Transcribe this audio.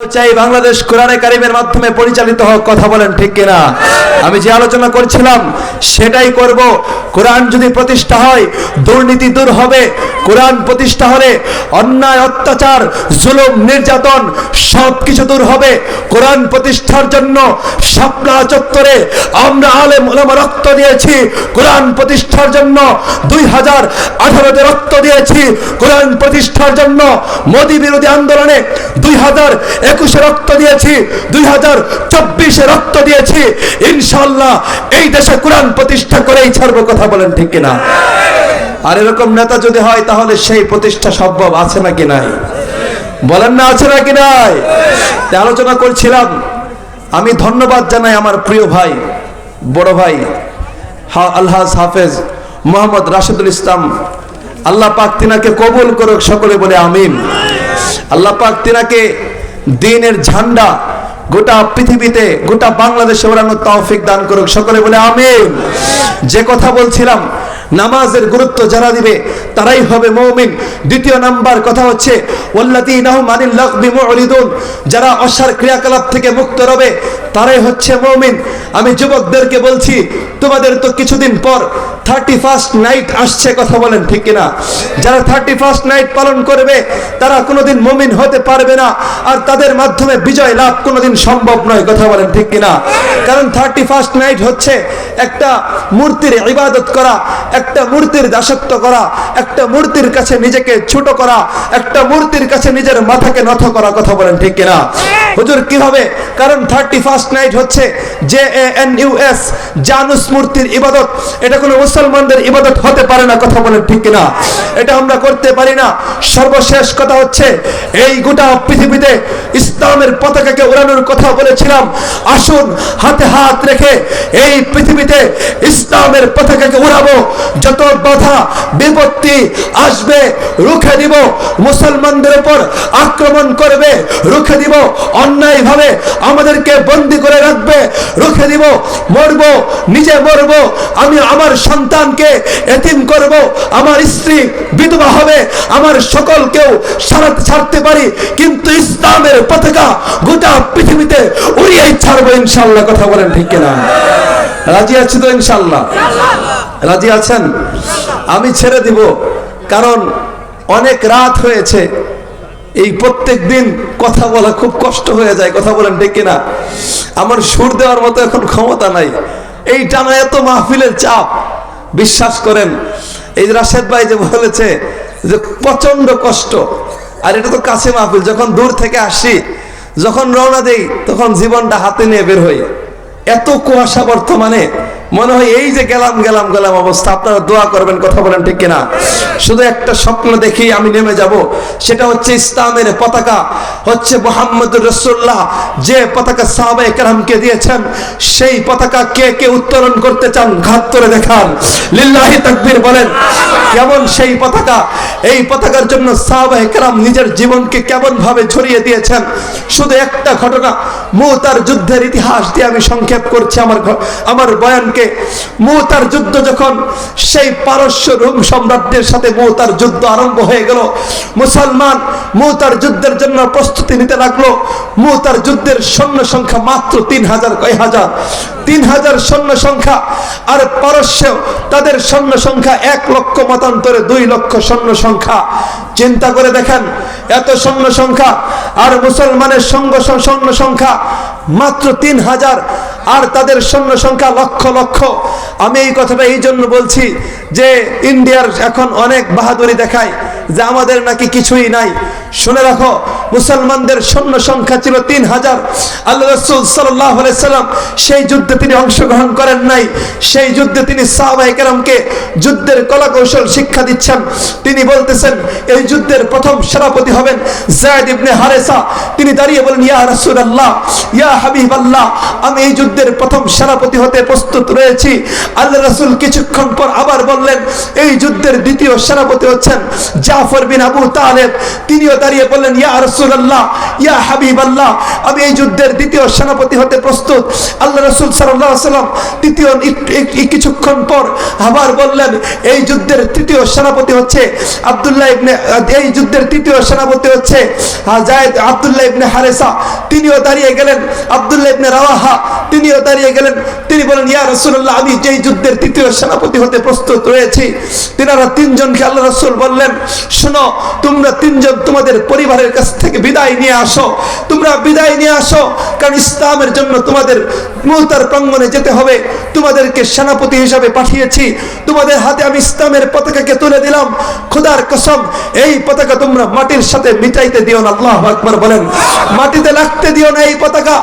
চাই বাংলাদেশ কোরআনে কারিমের মাধ্যমে পরিচালিত হোক, কথা বলেন ঠিক কিনা? আমি যে আলোচনা করছিলাম, সেটাই করব। কোরআন যদি প্রতিষ্ঠা হয়, দুর্নীতি দূর হবে। কোরআন প্রতিষ্ঠা হলে অন্যায়, অত্যাচার, জুলুম, নির্যাতন সব কিছু দূর হবে। কোরআন প্রতিষ্ঠার জন্য শাপলা চত্বরে আমরা আলেম ওলামা রক্ত দিয়েছি। কোরআন প্রতিষ্ঠার জন্য দুই হাজার আঠারোতে রক্ত দিয়েছি। কোরআন প্রতিষ্ঠার জন্য মোদী বিরোধী আন্দোলনে দুই হাজার একুশে রক্ত দিয়েছি, দুই হাজার চব্বিশে রক্ত দিয়েছি। ইনশাল্লাহ এই দেশে কোরআন প্রতিষ্ঠা করেই ছাড়বো, কথা বলেন ঠিক কিনা? আর এরকম নেতা যদি হয়, তাহলে সেই প্রতিষ্ঠা সম্ভব আছে নাকি নাই? বলেন না, আছে নাকি নাই? আলোচনা করছিলাম। আমি ধন্যবাদ জানাই আমার প্রিয় ভাই, বড় ভাই, হা- আলহাজ হাফেজ মোহাম্মদ রাশেদুল ইসলাম। আল্লাহ পাক তিনাকে কবুল করুক সকলে বলে আমিন। আল্লাহ পাক তিনাকে দিনের ঝান্ডা গোটা পৃথিবীতে, গোটা বাংলাদেশে ওড়ানোর তৌফিক দান করুক। সকলে বলে আমি যে কথা বলছিলাম নামাজের গুরুত্ব যারা দিবে, তারাই হবে মৌমিন। দ্বিতীয় নাম্বার কথা হচ্ছে যারা অসার ক্রিয়াকলাপ থেকে মুক্ত রবে, তারাই হচ্ছে মৌমিন। আমি যুবকদেরকে বলছি, তোমাদের তো কিছুদিন পর থার্টি ফার্স্ট নাইট আসছে কথা বলেন ঠিক কিনা? যারা থার্টি ফার্স্ট নাইট পালন করবে, তারা কোনোদিন মমিন হতে পারবে না, আর তাদের মাধ্যমে বিজয় লাভ কোনোদিন সম্ভব নয়, কথা বলেন ঠিক কিনা? কারণ থার্টি ফার্স্ট নাইট হচ্ছে একটা মূর্তির ইবাদত করা একটা মূর্তির দাসত্ব করা, একটা মূর্তির কাছে নিজেকে ছোট করা, একটা মূর্তির কাছে নিজের মাথাকে নত করা কথা বলেন ঠিক কিনা? হুজুর, কি হবে? কারণ থার্টি ফার্স্ট নাইট হচ্ছে J N U S Janus মূর্তির ইবাদত। এটা কোনো মুসলমানদের ইবাদত হতে পারে না, কথা বলেন ঠিক কিনা? এটা আমরা করতে পারি না। সর্বশেষ কথা হচ্ছে, এই গোটা পৃথিবীতে ইসলামের পতাকাকে উড়ানোর কথা বলেছিলাম। আসুন, হাতে হাত রেখে এই পৃথিবীতে ইসলামের পতাকাকে উড়াবো। যত বাধা, বিপত্তি আসবে, রুখে দিব। মুসলমানদের উপর আক্রমণ করবে, রুখে দিব। অন্যায় ভাবে আমাদেরকে বন্দি করে রাখবে, রুখে দিব। মরব, নিজে মরব। আমি আমার সন্তানকে এতিম করব। আমার স্ত্রী বিধবা হবে। আমার সকলকেও সারাতে ছাড়তে পারি। কিন্তু ইসলামের পতাকা গোটা পৃথিবীতে উড়িয়েই ছাড়বো ইনশাল্লাহ কথা বলেন ঠিক কিনা? রাজি আছি তো ইনশাল্লাহ রাজি আছেন? আমি ছেড়ে দিব, কারণ অনেক রাত হয়েছে। এই প্রত্যেক দিন কথা বলা খুব কষ্ট হয়ে যায়, কথা বলেন ঠিক কিনা? আমার সুর দেওয়ার মতো এখন ক্ষমতা নাই। এই টানা এত মাহফিলের চাপ, বিশ্বাস করেন। এই রাশেদ ভাই যে বলেছে যে প্রচণ্ড কষ্ট, আর এটা তো কাছে মাহফিল, যখন দূর থেকে আসি, যখন রওনা দেই, তখন জীবনটা হাতে নিয়ে বের হই। এত কুয়াশা বর্তমানে মনে হয় এই যে গেলাম গেলাম গেলাম অবস্থা। আপনারা দোয়া করবেন, কথা বলেন ঠিক কিনা? শুধু একটা স্বপ্ন দেখি আমি নেমে যাব। সেটা হচ্ছে ইসলামের পতাকা। হচ্ছে মোহাম্মদ রসুল্লাহ যে পতাকা সাহাবা একরামকে দিয়েছেন, সেই পতাকা কে কে উত্তোলন করতে চান? ঘাত করে দেখান। লিল্লাহি তাকবীর বলেন, কেমন সেই পতাকা? এই পতাকার জন্য সাহাবা একরাম নিজের জীবনকে কেমন ভাবে ছড়িয়ে দিয়েছেন? শুধু একটা ঘটনা, মুতার যুদ্ধের ইতিহাস দিয়ে আমি সংক্ষেপ করছি। আমার আমার বয়ানকে মুতার যুদ্ধ যখন সেই পারস্য রোম সম্রাটদের সাথে মুতার যুদ্ধ আরম্ভ হয়ে গেল, মুসলমান মুতার যুদ্ধের জন্য প্রস্তুতি নিতে লাগল। মুতার যুদ্ধের সৈন্য সংখ্যা মাত্র তিন হাজার, কয় হাজার? তিন হাজার সৈন্য সংখ্যা। আর পারস্য তাদের সৈন্য সংখ্যা এক লক্ষ মতান্তরে দুই লক্ষ সৈন্য সংখ্যা। চিন্তা করে দেখেন, এত সৈন্য সংখ্যা আর মুসলমানের সঙ্গ সৈন্য সংখ্যা মাত্র তিন হাজার, আর তাদের সৈন্য সংখ্যা লক্ষ লক্ষ। আমি এই কথাটা এই জন্য বলছি যে ইন্ডিয়ার এখন অনেক বাহাদুরি দেখায় যে আমাদের নাকি কিছুই নাই। শুনে রাখো মুসলমানদের সৈন্য সংখ্যা ছিল তিন হাজার। আল্লাহ রসুল সাল্লাম সেই যুদ্ধে তিনি অংশগ্রহণ করেন নাই। সেই যুদ্ধে তিনি সাহবাহিকেরামকে যুদ্ধের কলা কৌশল শিক্ষা দিচ্ছেন। তিনি বলতেছেন, এই যুদ্ধের প্রথম সেনাপতি হবেন জায়দ ইবনে হারেসা। তিনি দাঁড়িয়ে বলেন, ইয়া রাসূল আল্লাহ ইয়া হাবিব আল্লাহ আমি এই যুদ্ধের প্রথম সেনাপতি হতে প্রস্তুত রয়েছি। আল্লাহ রাসূল কিছুক্ষণ পর আবার বললেন, এই যুদ্ধের দ্বিতীয় সেনাপতি হচ্ছেন জাফর বিন আবু তালেব। তিনিও দাঁড়িয়ে বললেন, ইয়া রাসূলুল্লাহ, ইয়া হাবিবাল্লাহ, আমি এই যুদ্ধের দ্বিতীয় সেনাপতি হতে প্রস্তুত। আল্লাহ রাসূল আলাইহি সাল্লাম তৃতীয় কিছুক্ষণ পর আবার বললেন, এই যুদ্ধের তৃতীয় সেনাপতি হচ্ছে আব্দুল্লাহ ইবনে এই যুদ্ধের তৃতীয় সেনাপতি হচ্ছে জায়েদ আব্দুল্লাহ ইবনে হারেসা। তিনিও দাঁড়িয়ে গেলেন, আব্দুল্লাহ ইবনে রাওয়াহা, তিনিও দাঁড়িয়ে গেলেন। তিনি বলেন, ইয়া রাসূলুল্লাহ, আমি যেই যুদ্ধের তৃতীয় সেনাপতি হতে প্রস্তুত রয়েছি, তিনারা তিনজনকে আল্লাহ রাসূল বললেন, শোনো, তোমরা তিনজন তোমাদের পরিবারের কাছ থেকে বিদায় নিয়ে আসো। তোমরা বিদায় নিয়ে আসো, কারণ ইসলামের জন্য তোমাদের মুহতার প্রাঙ্গনে যেতে হবে। তোমাদেরকে সেনাপতি হিসাবে পাঠিয়েছি। তোমাদের হাতে আমি ইসলামের পতাকাকে তুলে দিলাম। খোদার কসম, এই পতাকা তোমরা মাটির সাথে মিটাইতে দিও না। আল্লাহ আকবর বলেন, মাটিতে লাগতে দিও না এই পতাকা।